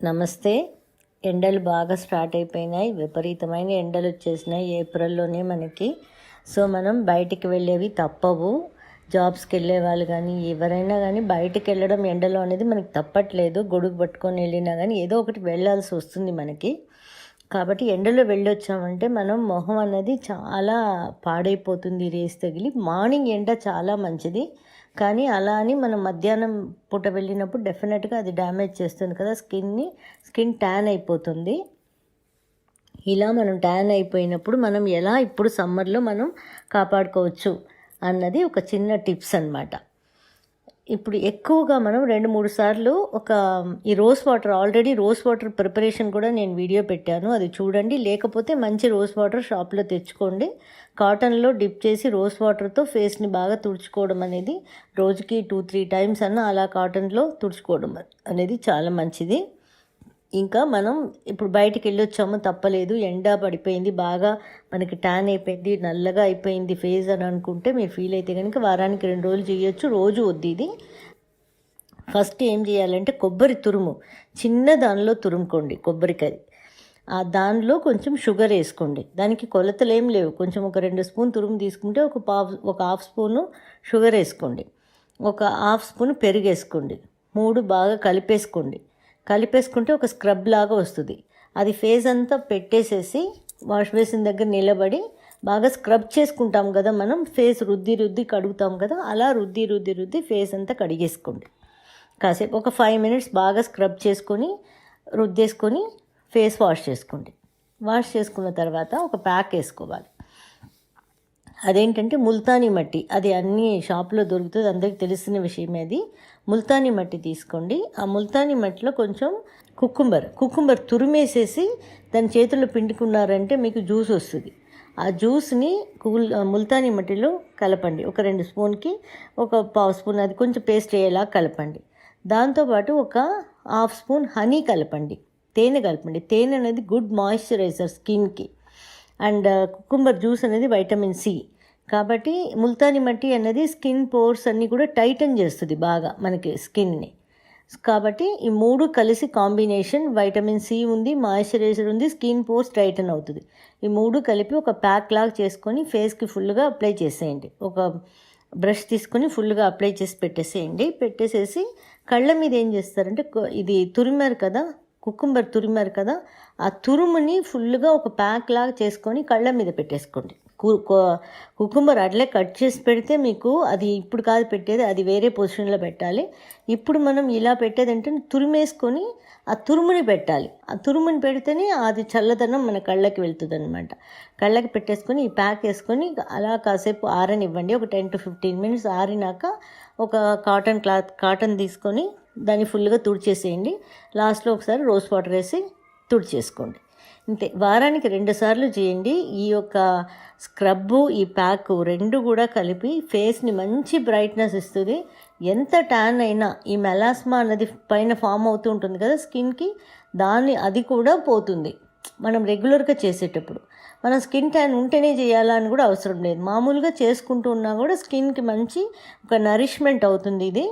నమస్తే. ఎండలు బాగా స్టార్ట్ అయిపోయినాయి. విపరీతమైన ఎండలు వచ్చేసినాయి ఏప్రిల్లోనే మనకి. సో మనం బయటికి వెళ్ళేవి తప్పవు. జాబ్స్కి వెళ్ళే వాళ్ళు కానీ ఎవరైనా కానీ బయటికి వెళ్ళడం ఎండలో అనేది మనకి తప్పట్లేదు. గొడుగు పట్టుకొని వెళ్ళినా కానీ ఏదో ఒకటి వెళ్ళాల్సి వస్తుంది మనకి. కాబట్టి ఎండలో వెళ్ళొచ్చామంటే మనం మొహం అన్నది చాలా పాడైపోతుంది రేస్ తగిలి. మార్నింగ్ ఎండ చాలా మంచిది. కానీ అలా అని మనం మధ్యాహ్నం పూట వెళ్ళినప్పుడు డెఫినెట్గా అది డ్యామేజ్ చేస్తుంది కదా. స్కిన్ని స్కిన్ ట్యాన్ అయిపోతుంది. ఇలా మనం ట్యాన్ అయిపోయినప్పుడు మనం ఎలా ఇప్పుడు సమ్మర్లో మనం కాపాడుకోవచ్చు అన్నది ఒక చిన్న టిప్స్ అనమాట ఇప్పుడు ఎక్కువగా మనం రెండు మూడు సార్లు ఒక ఈ rose water already rose water preparation కూడా నేను వీడియో పెట్టాను. అది చూడండి. లేకపోతే మంచి రోజ్ వాటర్ షాప్లో తెచ్చుకోండి. కాటన్లో డిప్ చేసి రోజ్ వాటర్తో ఫేస్ని బాగా తుడుచుకోవడం అనేది రోజుకి టూ త్రీ టైమ్స్ అన్న అలా కాటన్లో తుడుచుకోవడం అనేది చాలా మంచిది. ఇంకా మనం ఇప్పుడు బయటికి వెళ్ళొచ్చాము తప్పలేదు. ఎండ పడిపోయింది బాగా మనకి ట్యాన్ అయిపోయింది నల్లగా అయిపోయింది ఫేస్ అని అనుకుంటే మీరు ఫీల్ అయితే కనుక వారానికి రెండు రోజులు చేయొచ్చు రోజు వద్దు ఇది. ఫస్ట్ ఏం చేయాలంటే కొబ్బరి తురుము చిన్న దానిలో తురుముకోండి కొబ్బరికాయ. ఆ దానిలో కొంచెం షుగర్ వేసుకోండి. దానికి కొలతలు ఏం లేవు. కొంచెం ఒక రెండు స్పూన్ తురుము తీసుకుంటే ఒక పావు ఒక హాఫ్ స్పూను షుగర్ వేసుకోండి. ఒక హాఫ్ స్పూన్ పెరుగు వేసుకోండి. మూడు బాగా కలిపేసుకోండి. కలిపేసుకుంటే ఒక స్క్రబ్ లాగా వస్తుంది. అది ఫేస్ అంతా పెట్టేసేసి వాష్ బేసిన్ దగ్గర నిలబడి బాగా స్క్రబ్ చేసుకుంటాం కదా మనం ఫేస్ రుద్ది రుద్ది కడుగుతాం కదా అలా రుద్ది రుద్ది రుద్ది ఫేస్ అంతా కడిగేసుకోండి. కాసేపు ఒక ఫైవ్ మినిట్స్ బాగా స్క్రబ్ చేసుకొని రుద్దేసుకొని ఫేస్ వాష్ చేసుకోండి. వాష్ చేసుకున్న తర్వాత ఒక ప్యాక్ వేసుకోవాలి. అదేంటంటే ముల్తానీ మట్టి అది అన్ని షాప్లో దొరుకుతుంది అందరికి తెలిసిన విషయమే అది. ముల్తానీ మట్టి తీసుకోండి. ఆ ముల్తానీ మట్టిలో కొంచెం కుకుంబర్ కుకుంబర్ తురిమేసేసి దాని చేతుల్లో పిండుకున్నారంటే మీకు జ్యూస్ వస్తుంది. ఆ జ్యూస్ని కూల్ ముల్తానీ మట్టిలో కలపండి. ఒక రెండు స్పూన్కి ఒక పావు స్పూన్ అది కొంచెం పేస్ట్ అయ్యేలా కలపండి. దాంతోపాటు ఒక హాఫ్ స్పూన్ హనీ కలపండి. తేనె కలపండి. తేనె అనేది గుడ్ మాయిశ్చరైజర్ స్కిన్కి. అండ్ కుకుంబర్ జ్యూస్ అనేది వైటమిన్ సి కాబట్టి ముల్తాని మట్టి అనేది స్కిన్ పోర్స్ అన్నీ కూడా టైటన్ చేస్తుంది బాగా మనకి స్కిన్ని కాబట్టి ఈ మూడు కలిసి కాంబినేషన్ వైటమిన్ సి ఉంది మాయిశ్చరైజర్ ఉంది స్కిన్ పోర్స్ టైటన్ అవుతుంది. ఈ మూడు కలిపి ఒక ప్యాక్ లాగా చేసుకొని ఫేస్కి ఫుల్గా అప్లై చేసేయండి. ఒక బ్రష్ తీసుకొని ఫుల్గా అప్లై చేసి పెట్టేసేయండి. పెట్టేసేసి కళ్ళ మీద ఏం చేస్తారంటే ఇది తురిమారు కదా కుకుంబర్ తురిమారు కదా ఆ తురుముని ఫుల్గా ఒక ప్యాక్ లాగా చేసుకొని కళ్ళ మీద పెట్టేసుకోండి. కుకుంబర్ అట్లే కట్ చేసి పెడితే మీకు అది ఇప్పుడు కాదు పెట్టేది అది వేరే పొజిషన్లో పెట్టాలి. ఇప్పుడు మనం ఇలా పెట్టేది అంటే తురిమేసుకొని ఆ తురుముని పెట్టాలి. ఆ తురుముని పెడితేనే అది చల్లదనం మన కళ్ళకి వెళ్తుంది అనమాట కళ్ళకి పెట్టేసుకొని ఈ ప్యాక్ వేసుకొని అలా కాసేపు ఆరనివ్వండి. ఒక టెన్ టు ఫిఫ్టీన్ మినిట్స్ ఆరినాక ఒక కాటన్ క్లాత్ కాటన్ తీసుకొని దాన్ని ఫుల్గా తుడిచేసేయండి. లాస్ట్లో ఒకసారి రోజ్ వాటర్ వేసి తుడిచేసుకోండి. అంతే వారానికి రెండు సార్లు చేయండి. ఈ యొక్క స్క్రబ్బు ఈ ప్యాక్ రెండు కూడా కలిపి ఫేస్ని మంచి బ్రైట్నెస్ ఇస్తుంది. ఎంత ట్యాన్ అయినా ఈ మెలాస్మా అన్నది పైన ఫామ్ అవుతూ ఉంటుంది కదా స్కిన్కి దాన్ని అది కూడా పోతుంది. మనం రెగ్యులర్గా చేసేటప్పుడు. మనం స్కిన్ ట్యాన్ ఉంటేనే చేయాలని కూడా అవసరం లేదు. మామూలుగా చేసుకుంటూ ఉన్నా కూడా స్కిన్కి మంచి ఒక నరిష్మెంట్ అవుతుంది ఇది.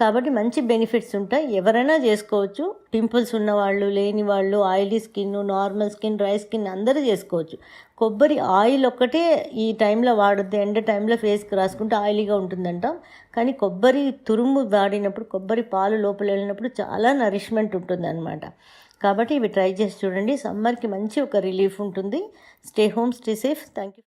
కాబట్టి మంచి బెనిఫిట్స్ ఉంటాయి. ఎవరైనా చేసుకోవచ్చు. పింపుల్స్ ఉన్నవాళ్ళు లేని వాళ్ళు oily skin normal skin dry skin అందరూ చేసుకోవచ్చు. కొబ్బరి ఆయిల్ ఒక్కటే ఈ టైంలో వాడద్దు. ఎండ టైంలో ఫేస్కి రాసుకుంటే ఆయిలీగా ఉంటుందంటాం. కానీ కొబ్బరి తురుము వాడినప్పుడు కొబ్బరి పాలు లోపల వెళ్ళినప్పుడు చాలా నరిష్మెంట్ ఉంటుంది అనమాట కాబట్టి ఇవి ట్రై చేసి చూడండి. సమ్మర్కి మంచి ఒక రిలీఫ్ ఉంటుంది. Stay home stay safe. Thank you